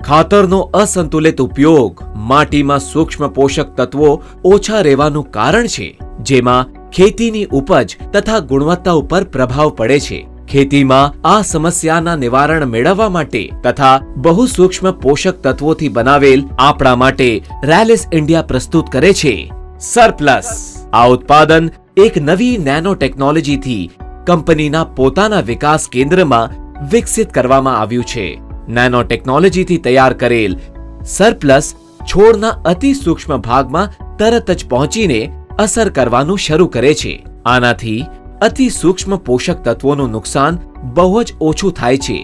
ખાતરનો અસંતુલિત ઉપયોગ માટીમાં સૂક્ષ્મ પોષક તત્વો ઓછા રહેવાનું કારણ છે, જેમાં ખેતીની ઉપજ તથા ગુણવત્તા ઉપર પ્રભાવ પડે છે. ખેતીમાં આ સમસ્યાના નિવારણ મેળવવા માટે તથા બહુ સૂક્ષ્મ પોષક તત્વોથી બનાવેલ આપણા માટે રેલિસ ઇન્ડિયા પ્રસ્તુત કરે છે. સરપ્લસ આ ઉત્પાદન એક નવી નેનો ટેકનોલોજીથી કંપનીના પોતાના વિકાસ કેન્દ્રમાં વિકસિત કરવામાં આવ્યું છે. નેનો ટેકનોલોજીથી તૈયાર કરેલ સરપ્લસ છોડના અતિ સૂક્ષ્મ ભાગમાં તરત જ પહોંચીને અસર કરવાનું શરૂ કરે છે. આનાથી અતિ સૂક્ષ્મ પોષક તત્વોનું નુકસાન બહુ જ ઓછું થાય છે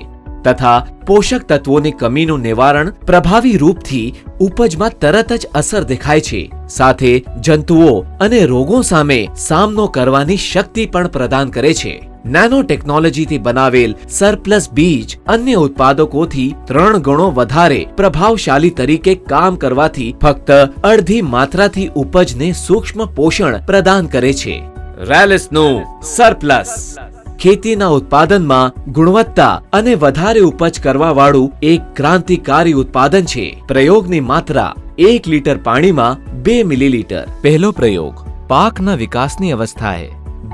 તથા પોષક તત્વોની કમીનું નિવારણ પ્રભાવી રૂપથી ઉપજમાં તરત જ અસર દેખાય છે. સાથે જંતુઓ અને રોગો સામે સામનો કરવાની શક્તિ પણ પ્રદાન કરે છે. નેનો ટેકનોલોજીથી બનાવેલ સરપ્લસ બીજ અન્ય ઉત્પાદકોથી ત્રણ ગણો વધારે પ્રભાવશાળી તરીકે કામ કરવાથી ફક્ત અડધી માત્રાથી ઉપજને સૂક્ષ્મ પોષણ પ્રદાન કરે છે. રેલિસનું સરપ્લસ ખેતીના ઉત્પાદનમાં ગુણવત્તા અને વધારે ઉપજ કરવા વાળું એક ક્રાંતિકારી ઉત્પાદન છે. પ્રયોગની માત્રા એક લીટર પાણીમાં બે મિલીલીટર. પહેલો પ્રયોગ પાકના વિકાસની અવસ્થાએ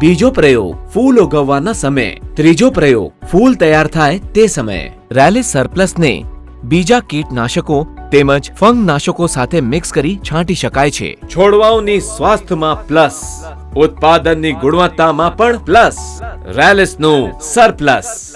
બીજો પ્રયોગ, ફૂલ ઉગવવાના સમયે. ત્રીજો પ્રયોગ, ફૂલ તૈયાર થાય તે સમયે. રેલિસ સરપ્લસને બીજા કીટનાશકો તેમજ ફંગનાશકો સાથે મિક્સ કરી છાંટી શકાય છે. છોડવાઓની સ્વાસ્થ્યમાં પ્લસ. ઉત્પાદનની ગુણવત્તામાં પણ પ્લસ. રેલિસનું સરપ્લસ